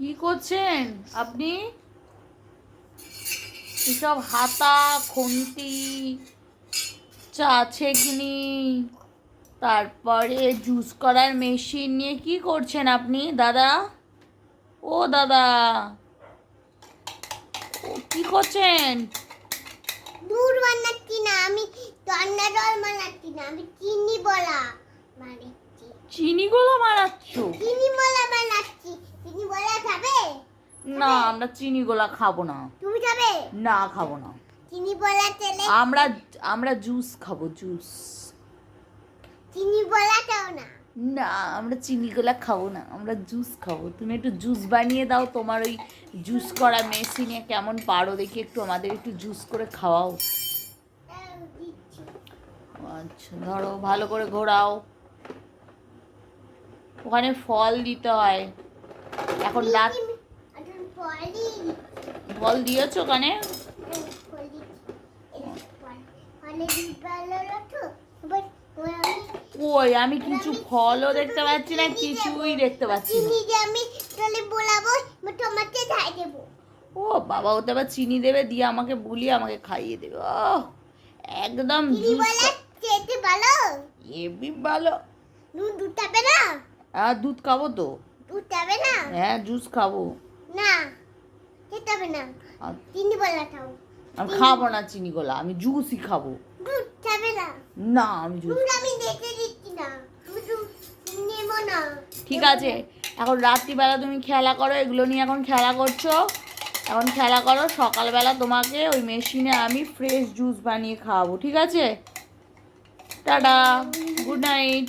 কি করছেন? আপনি? এসব হাতা খুন্তি চা ছেঁকনি তারপরে জুস করার মেশিন নিয়ে কি করছেন আপনি দাদা? ও দাদা ও কি করছেন? দুধ বানাচ্ছি না আমি ঠান্ডা জল বানাচ্ছি না আমি চিনি বলা বানাচ্ছি চিনি গোলা মারাচ্ছ? চিনি বলা বানাচ্ছি চিনি বলা খাবে না আমরা চিনি গোলা খাব না। তুমি খাবে? না খাব না। চিনি বলা তেলে? আমরা আমরা জুস খাব জুস। চিনি বলা খাও না? না আমরা চিনিগুলা খাব না আমরা জুস খাব। তুমি একটু জুস বানিয়ে দাও তোমার ওই জুস করা মেশিনে কেমন পারো দেখি একটু আমাদের একটু জুস করে খাওয়াও। আচ্ছা ধরো ভালো করে ঘোরাও। ওখানে ফল দিতে হয়। এখন রাত ফল দিয়েছ আমি কই আমি কিছু ফলও দেখতে পাচ্ছি না কিছুই দেখতে পাচ্ছি না। আমি তাহলে বলাবো তোমাকে ধাই দেবো ও বাবা ওতে আবার চিনি দেবে দিয়ে আমাকে বুলিয়ে আমাকে খাইয়ে দেবে। ও একদম বলা খেতে ভালো? এবি ভালো। দুধ খাবে না? আর দুধ খাব তো? দুধ খাবে না? হ্যাঁ জুস খাব। না খেতে হবে না। আর চিনি বলা খাও। আমি খাব না চিনি গোলা আমি জুসই খাব। দুধ খাবে না। না আমি জুস আমি দিচ্ছি না। ঠিক আছে এখন রাত্রিবেলা তুমি খেলা করো এগুলো নিয়ে এখন খেলা করছ। এখন খেলা করো সকালবেলা তোমাকে ওই মেশিনে আমি ফ্রেশ জুস বানিয়ে খাওয়াবো ঠিক আছে? Tata good night